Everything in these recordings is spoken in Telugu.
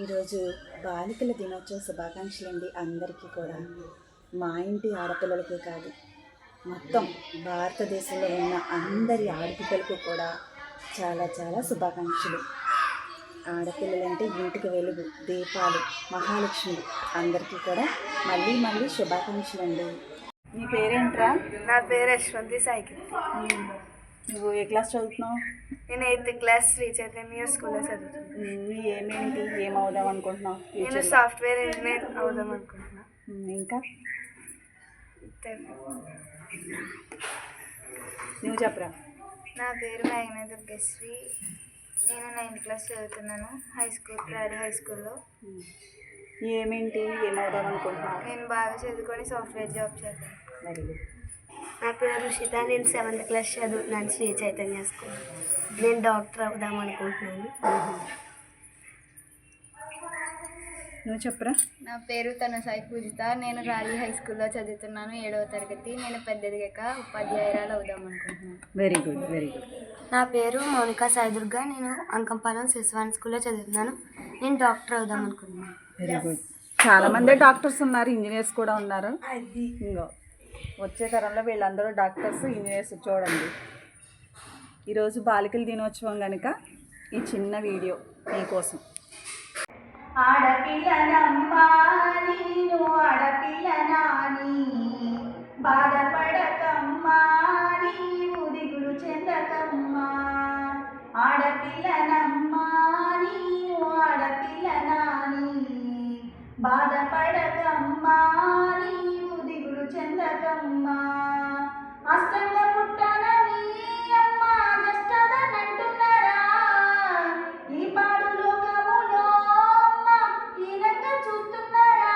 ఈరోజు బాలికల దినోత్సవ శుభాకాంక్షలు అండి అందరికీ కూడా. మా ఇంటి ఆడపిల్లలకే కాదు మొత్తం భారతదేశంలో ఉన్న అందరి ఆడపిల్లలకు కూడా చాలా చాలా శుభాకాంక్షలు. ఆడపిల్లలంటే ఇంటికి వెలుగు దీపాలు మహాలక్ష్మి అందరికీ కూడా మళ్ళీ మళ్ళీ శుభాకాంక్షలు అండి నీ పేరేంట్రా? నా పేరు యశ్వంతి సాయికి నువ్వు ఏ క్లాస్ చదువుతున్నావు? నేను ఎయిత్ క్లాస్ శ్రీ చైతన్య స్కూల్లో చదువుతున్నాను. ఏమేంటి ఏమవుదాం అనుకుంటున్నావు? నేను? సాఫ్ట్వేర్ ఇంజనీర్ అవుదాం అనుకుంటున్నా. ఇంకా? నువ్వు చెప్పరా? నా పేరు మేఘన దుర్గశ్రీ. నేను నైన్త్ క్లాస్ చదువుతున్నాను హై స్కూల్ ప్రైవేట్ హై స్కూల్లో. ఏమేంటి ఏమవుదాం అనుకుంటున్నావు? నేను బాగా చదువుకొని సాఫ్ట్వేర్ జాబ్ గుడ్ నా పేరు రుషిత నేను సెవెంత్ క్లాస్ చదువుతున్నాను శ్రీ చైతన్య స్కూల్ నేను డాక్టర్ అవుదాం అనుకుంటున్నాను. నువ్వు చెప్పరా? నా పేరు తన సాయి పూజిత. నేను రాలి హై స్కూల్లో చదువుతున్నాను. ఏడవ తరగతి. నేను పెద్దదిగాక ఉపాధ్యాయురాలు అవుదాం అనుకుంటున్నాను. వెరీ గుడ్ వెరీ గుడ్ నా పేరు మౌనిక సాయిదుర్గ. నేను అంకంపాలెం శిశువాన్ స్కూల్లో చదువుతున్నాను. నేను డాక్టర్ అవుదాం అనుకుంటున్నాను. వెరీ గుడ్ చాలా మంది డాక్టర్స్ ఉన్నారు ఇంజనీర్స్ కూడా ఉన్నారు. ఇంకో వచ్చే తరంలో వీళ్ళందరూ డాక్టర్స్ ఇంజనీర్స్ చూడండి. ఈరోజు బాలికల దినోత్సవం కనుక ఈ చిన్న వీడియో మీకోసం. ఆడపిల్లనమ్మా నేను. ఆడపిల్లనాని బాధపడకమ్మా నీవు దిగులు చెందకమ్మా ఆడపిల్లనమ్మా నేను. ఆడపిల్లనాని బాధపడకమ్మా చెందకమ్మా అష్టంగా పుట్టనని అమ్మ జష్టదనంటున్నారా? ఈ పాడు లోకములో అమ్మ హీనంగా చూస్తున్నారా?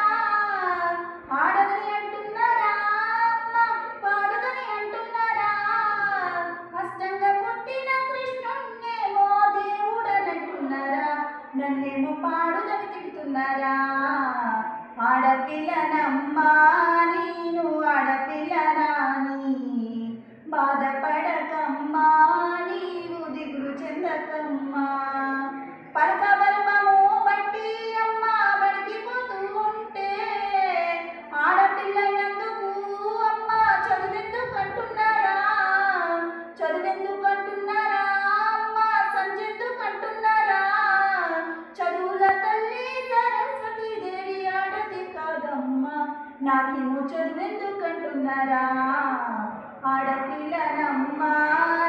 ఆడదని అంటున్నారా అమ్మ? పాడుదని అంటున్నారా? అష్టంగా పుట్టిన కృష్ణుణ్ణేమో దేవుడనంటున్నారా? నన్నేమో పాడుదని తిడుతున్నారా? ఆడపిల్లనమ్మా కాదమ్మా నాకేమో చదువెందుకు ఆడపిల్లనమ్మా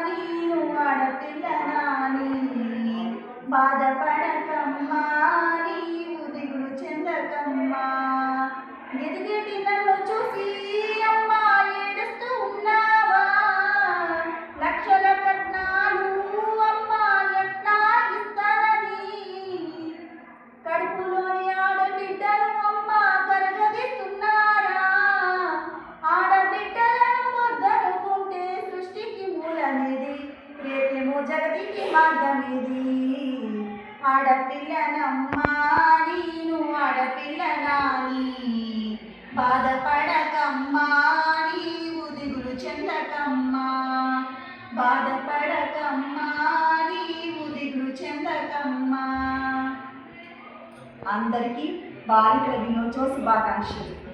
నేను ఆడపిల్లనాని. బాధపడకమ్మా. ఆడపిల్లనమ్మా నేను ఆడపిల్లనాని. బాధపడకమ్మా నీవు దిగులు చెందకమ్మా. బాధపడకమ్మా నీవు దిగులు చెందకమ్మా. అందరికీ బాలికల దినోత్సవ శుభాకాంక్షలు.